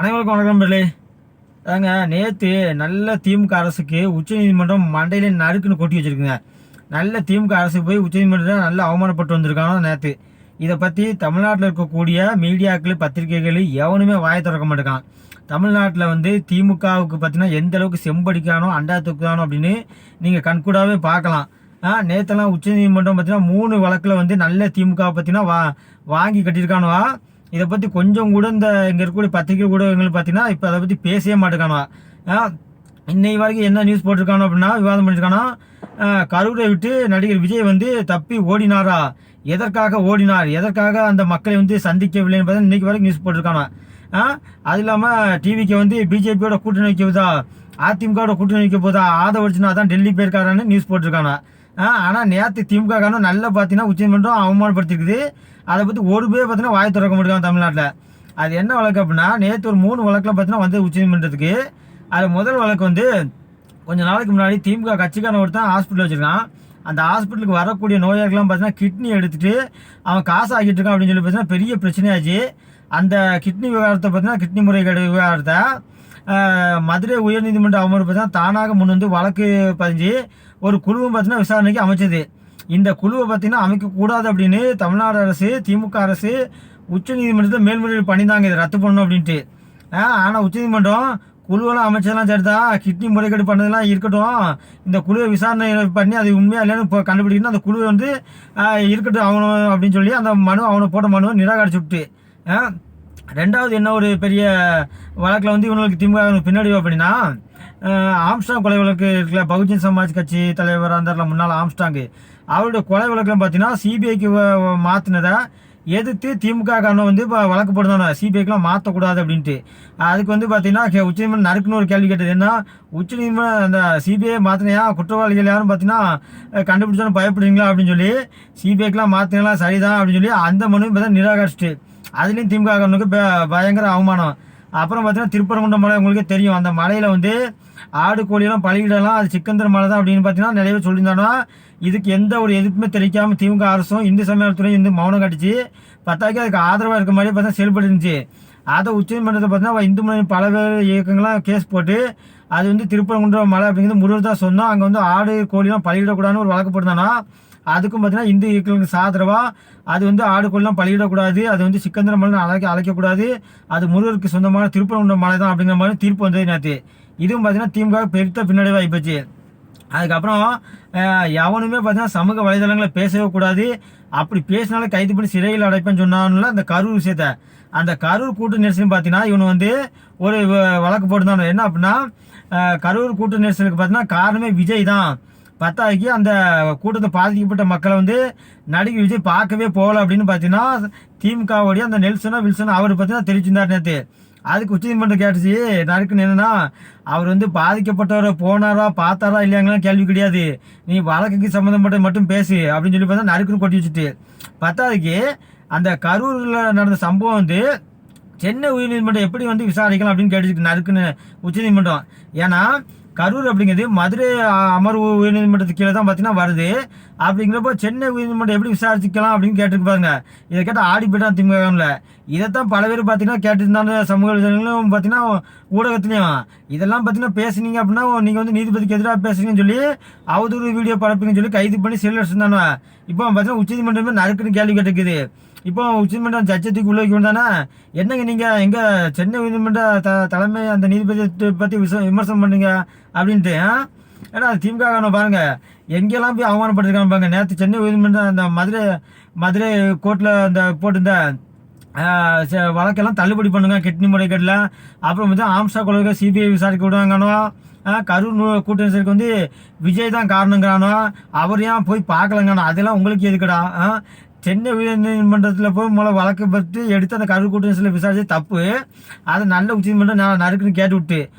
அனைவருக்கும் வணக்கம் பிள்ளை. அதாங்க நேற்று நல்ல திமுக அரசுக்கு உச்சநீதிமன்றம் மண்டையில நறுக்குன்னு கொட்டி வச்சுருக்குங்க. நல்ல திமுக அரசு போய் உச்சநீதிமன்றத்தில் நல்ல அவமானப்பட்டு வந்திருக்காங்க நேற்று இதை பற்றி தமிழ்நாட்டில் இருக்கக்கூடிய மீடியாக்கள் பத்திரிகைகள் எவனுமே வாய திறக்க மாட்டேங்கான் தமிழ்நாட்டில் வந்து திமுகவுக்கு பார்த்தீங்கன்னா எந்த அளவுக்கு செம்படிக்கானோ அண்டா தூக்குதானோ அப்படின்னு நீங்கள் கண்கூடாகவே பார்க்கலாம். ஆ நேற்றெல்லாம் உச்சநீதிமன்றம் பார்த்தீங்கன்னா மூணு வழக்கில் வந்து நல்ல திமுக பார்த்தீங்கன்னா வா வாங்கி கட்டியிருக்கானுவா. இதை பற்றி கொஞ்சம் கூட இந்த இங்கே இருக்கக்கூடிய பத்திரிகை ஊடகங்கள் பார்த்தீங்கன்னா இப்போ அதை பற்றி பேசவே மாட்டேங்கானா இன்னைக்கு வரைக்கும் என்ன நியூஸ் போட்டிருக்கானோ அப்படின்னா விவாதம் பண்ணியிருக்கானா கரூரை விட்டு நடிகர் விஜய் வந்து தப்பி ஓடினாரா? எதற்காக ஓடினார்? எதற்காக அந்த மக்களை வந்து சந்திக்கவில்லை என்பதை இன்னைக்கு வரைக்கும் நியூஸ் போட்டிருக்கானா அது இல்லாமல் டிவிக்கு வந்து பிஜேபியோட கூட்டணி வைக்க போதா? அதிமுகவோட கூட்டணி வைக்க போதா? ஆதரவு தான் டெல்லி போயிருக்காரான்னு நியூஸ் போட்டிருக்கானா ஆனால் நேற்று திமுக காரணம் நல்லா பார்த்தீங்கன்னா உச்சநீதிமன்றம் அவமானப்படுத்திருக்குது. அதை பற்றி ஒரு பேர் பார்த்தீங்கன்னா வாய் திறக்க முடியும் தமிழ்நாட்டில். அது என்ன வழக்கு அப்படின்னா நேற்று ஒரு மூணு வழக்கில் பார்த்தீங்கன்னா வந்து உச்சநீதிமன்றத்துக்கு. அதில் முதல் வழக்கு வந்து கொஞ்ச நாளைக்கு முன்னாடி திமுக கட்சிக்காரன் ஒருத்தன் ஹாஸ்பிட்டல் வச்சுருக்கான். அந்த ஹாஸ்பிட்டலுக்கு வரக்கூடிய நோயாளிகள்லாம் பார்த்தீங்கன்னா கிட்னி எடுத்துகிட்டு அவன் காசு ஆகிட்டு இருக்கான் அப்படின்னு சொல்லி பார்த்தீங்கன்னா பெரிய பிரச்சனையாச்சு. அந்த கிட்னி விவகாரத்தை பார்த்தீங்கன்னா கிட்னி முறைகேடு விவகாரத்தை மதுரை உயர்நீதிமன்ற அமர்வு தான் தானாக முன் வந்து வழக்கு பதிஞ்சு ஒரு குழுவும் பார்த்தீங்கன்னா விசாரணைக்கு அமைச்சது. இந்த குழுவை பார்த்தீங்கன்னா அமைக்கக்கூடாது அப்படின்னு தமிழ்நாடு அரசு திமுக அரசு உச்சநீதிமன்றத்தில் மேல்முறையீடு பண்ணியிருந்தாங்க. இதை ரத்து பண்ணணும் அப்படின்ட்டு. ஆனால் உச்சநீதிமன்றம் குழுவெல்லாம் அமைச்சதெல்லாம் சரிதா? கிட்னி முறைகேடு பண்ணதெல்லாம் இருக்கட்டும். இந்த குழுவை விசாரணை பண்ணி அது உண்மையாக இல்லைன்னு இப்போ கண்டுபிடிக்கணும் அந்த குழு வந்து இருக்கட்டும் அவனு அப்படின்னு சொல்லி அந்த மனு அவனை போட்ட மனுவை நிராகரிச்சு விட்டு. ரெண்டாவது என்ன ஒரு பெரிய வழக்கில் வந்து இவங்களுக்கு திமுக பின்னாடி அப்படின்னா ஆம்ஸ்டாங் கொலை வழக்கு இருக்குல்ல பகுஜன் சமாஜ் கட்சி தலைவராக அந்த முன்னாள் ஆம்ஸ்டாங்கு. அவருடைய கொலை வழக்கில் பார்த்தீங்கன்னா சிபிஐக்கு மாற்றினதை எதிர்த்து திமுக காரணம் வந்து இப்போ வழக்கு போடுதானே சிபிஐக்கெலாம் மாற்றக்கூடாது அப்படின்ட்டு. அதுக்கு வந்து பார்த்தீங்கன்னா உச்சநீதிமன்றம் நறுக்குன்னு ஒரு கேள்வி கேட்டது என்ன உச்சநீதிமன்றம் அந்த சிபிஐ மாற்றினையா குற்றவாளிகள் யாரும் பார்த்தீங்கன்னா கண்டுபிடிச்சாலும் கண்டுபிடிச்சோன்னு பயப்படுறீங்களா அப்படின்னு சொல்லி சிபிஐக்கெலாம் மாற்றினா சரிதான் அப்படின்னு சொல்லி அந்த மனுவும் பார்த்தா நிராகரிச்சிட்டு. அதுலேயும் திமுக காரனுக்கு ப- பயங்கர அவமானம். அப்புறம் பார்த்தீங்கன்னா திருப்பரங்குன்ற மலை உங்களுக்கே தெரியும். அந்த மலையில் வந்து ஆடு கோழியெல்லாம் பழகிடலாம் அது சிக்கந்தர் மலை தான் அப்படின்னு பார்த்தீங்கன்னா நிறைய பேர் சொல்லியிருந்தாங்கன்னா இதுக்கு எந்த ஒரு எதிர்ப்புமே தெரிவிக்காமல் திமுக அரசும் இந்து சமயத்துறையும் இந்து மௌனம் கட்டிச்சு. பத்தாக்கி அதுக்கு ஆதரவாக இருக்க மாதிரி பார்த்தா செயல்பட்டு இருந்துச்சு. அதை உச்சநீதிமன்றத்தை பார்த்தீங்கன்னா இந்து முன்னணி பேர் இயக்கங்கள்லாம் கேஸ் போட்டு அது வந்து திருப்பரங்குன்ற மலை அப்படிங்கிறது முருகர் தான் சொன்னோம் அங்கே வந்து ஆடு கோழிலாம் பழகிடக்கூடாதுன்னு ஒரு வழக்கு போட்டிருந்தானா அதுக்கும் பார்த்தீங்கன்னா இந்து இயக்கங்களுக்கு சாதரவா அது வந்து ஆடு பழகிடக்கூடாது பலியிடக்கூடாது அது வந்து சிக்கந்தர மலை அழைக்க அழைக்கக்கூடாது அது முருகருக்கு சொந்தமான திருப்பரங்குன்ற மலை தான் அப்படிங்கிற மாதிரி தீர்ப்பு வந்தது நேற்று இதுவும் பார்த்தீங்கன்னா திமுக பெருத்த பின்னடைவாக ஆகிப்போச்சு அதுக்கப்புறம் எவனுமே பார்த்தீங்கன்னா சமூக வலைதளங்களை பேசவே கூடாது. அப்படி பேசினாலும் கைது பண்ணி சிறையில் அடைப்பேன்னு சொன்னான்ல அந்த கரூர் விஷயத்த. அந்த கரூர் கூட்டு நெரிசல்னு பார்த்தீங்கன்னா இவனு வந்து ஒரு வ- வழக்கு போட்டுருந்தானு என்ன அப்படின்னா கரூர் கூட்டு நெரிசலுக்கு பார்த்தீங்கன்னா காரணமே விஜய் தான் பத்தாக்கி அந்த கூட்டத்தை பாதிக்கப்பட்ட மக்களை வந்து நடிகை விஜய் பார்க்கவே போகல அப்படின்னு பார்த்தீங்கன்னா திமுகவுடைய அந்த நெல்சனோ வில்சனோ அவர் பார்த்தீங்கன்னா தெரிவிச்சிருந்தார் நேற்று அதுக்கு உச்சநீதிமன்றம் கேட்டுச்சு நறுக்குன்னு என்னன்னா அவர் வந்து பாதிக்கப்பட்டவரை போனாரா பார்த்தாரா இல்லையாங்களாம் கேள்வி கிடையாது. நீ வழக்குக்கு சம்மந்தப்பட்ட மட்டும் பேசு அப்படின்னு சொல்லி பார்த்தா நறுக்குன்னு கொட்டி வச்சுட்டு. பத்தாவதுக்கு அந்த கரூரில் நடந்த சம்பவம் வந்து சென்னை உயர்நீதிமன்றம் எப்படி வந்து விசாரிக்கலாம் அப்படின்னு கேட்டுச்சு நறுக்குன்னு உச்சநீதிமன்றம் ஏன்னா கரூர் அப்படிங்கிறது மதுரை அமர்வு உயர்நீதிமன்றத்துக்கு கீழே தான் பார்த்தீங்கன்னா வருது. அப்படிங்கிறப்போ சென்னை உயர்நீதிமன்றம் எப்படி விசாரிச்சுக்கலாம் அப்படின்னு கேட்டுருப்பாங்க இதை கேட்டால் ஆடி போயிட்டான் திமுகவில் இதைத்தான் பல பேர் பார்த்தீங்கன்னா கேட்டுருந்தாங்க. சமூக வலைதளங்களும் பார்த்தீங்கன்னா ஊடகத்துலையும். இதெல்லாம் பார்த்தீங்கன்னா பேசுனீங்க அப்படின்னா நீங்கள் வந்து நீதிபதிக்கு எதிராக பேசுறீங்கன்னு சொல்லி அவதூறு வீடியோ பரப்புங்கன்னு சொல்லி கைது பண்ணி செல்லு வச்சிருந்தானே இப்போ பார்த்தீங்கன்னா உச்சநீதிமன்றமே நறுக்குன்னு கேள்வி கேட்டுருக்குது. இப்போ உச்சநீதிமன்றம் ஜட்ஜத்துக்கு உள்ள வைக்கணும் தானே என்னங்க நீங்கள் எங்க சென்னை உயர்நீதிமன்ற த தலைமை அந்த நீதிபதி பற்றி விச விமர்சனம் பண்ணுங்க அப்படின்ட்டு ஏன்னா திமுக காரணம் பாருங்க. எங்கெல்லாம் போய் அவமானப்பட்டிருக்காங்க பாருங்க. நேற்று சென்னை உயர்நீதிமன்றம் அந்த மதுரை மதுரை கோர்ட்டில் அந்த போட்டிருந்த ச- வழக்கெல்லாம் தள்ளுபடி பண்ணுங்க. கிட்னி முறைகேட்டில் அப்புறம் வந்து ஆம்சா கொள்கை சிபிஐ விசாரிக்க விடுவாங்கனோ கரூர் நூ- வந்து விஜய் தான் காரணங்கிறானோ அவர் ஏன் போய் பார்க்கலங்கானோ அதெல்லாம் உங்களுக்கு எதுக்குடா சென்னை உயர்நீதிமன்றத்தில் போய் முதல்ல வழக்கு பற்றி எடுத்து அந்த கரூர் கூட்டரசில் விசாரிச்சு தப்பு. அதை நல்ல உச்சநீதிமன்றம் நான் நறுக்குன்னு கேட்டு விட்டு